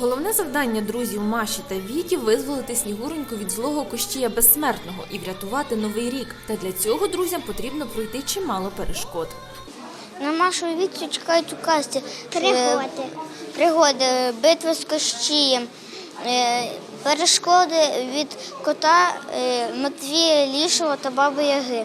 Головне завдання друзів Маші та Віті визволити Снігуроньку від злого кощія безсмертного і врятувати новий рік. Та для цього друзям потрібно пройти чимало перешкод. На Машу і Вітю чекають у касті. Пригоди. Пригоди, битви з Кощієм, е, перешкоди від кота е, Матвія Лішого та Баби Яги.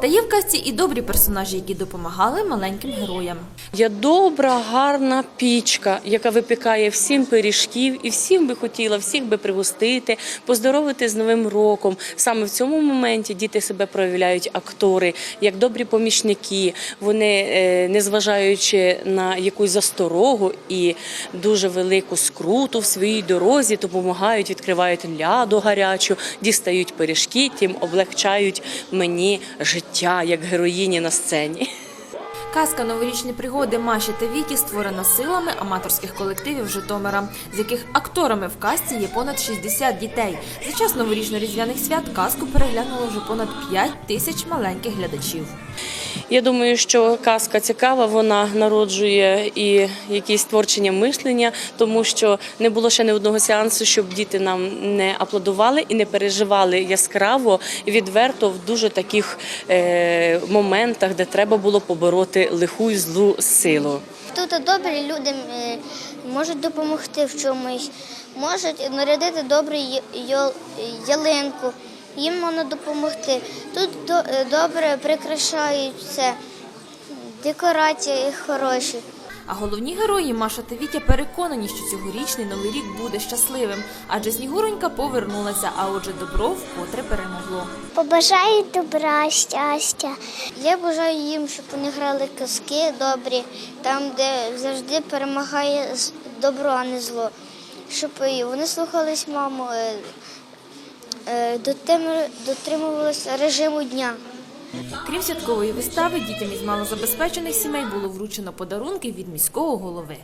Та є в казці і добрі персонажі, які допомагали маленьким героям. Я добра, гарна пічка, яка випікає всім пиріжків, і всім би хотіла, всіх би пригостити, поздоровити з Новим роком. Саме в цьому моменті діти себе проявляють актори, як добрі помічники. Вони, е, незважаючи на якусь засторогу і дуже велику скруту в своїй дорозі, допомагають, відкривають ляду гарячу, дістають пиріжки, тим облегчають мені життя як героїні на сцені. Казка новорічні пригоди Маші та Віті створена силами аматорських колективів Житомира, з яких акторами в казці є понад 60 дітей. За час новорічно-різдвяних свят казку переглянуло вже понад 5 тисяч маленьких глядачів. Я думаю, що казка цікава, вона народжує і якісь творчення мислення, тому що не було ще не одного сеансу, щоб діти нам не аплодували і не переживали яскраво відверто в дуже таких е, моментах, де треба було побороти лиху і злу силу. Тут добрі люди е, можуть допомогти в чомусь, можуть нарядити добру ялинку, їм можна допомогти. Тут е, добре прикрашають все, декорації хороші. А головні герої Маша та Вітя переконані, що цьогорічний новий рік буде щасливим, адже Снігуронька повернулася, а отже, добро вкотре перемогло. Побажаю добра, щастя. Я бажаю їм, щоб вони грали казки добрі, там, де завжди перемагає з- добро, а не зло. Щоб вони слухались маму, е, дотримувалися режиму дня. Крім святкової вистави, дітям із малозабезпечених сімей було вручено подарунки від міського голови.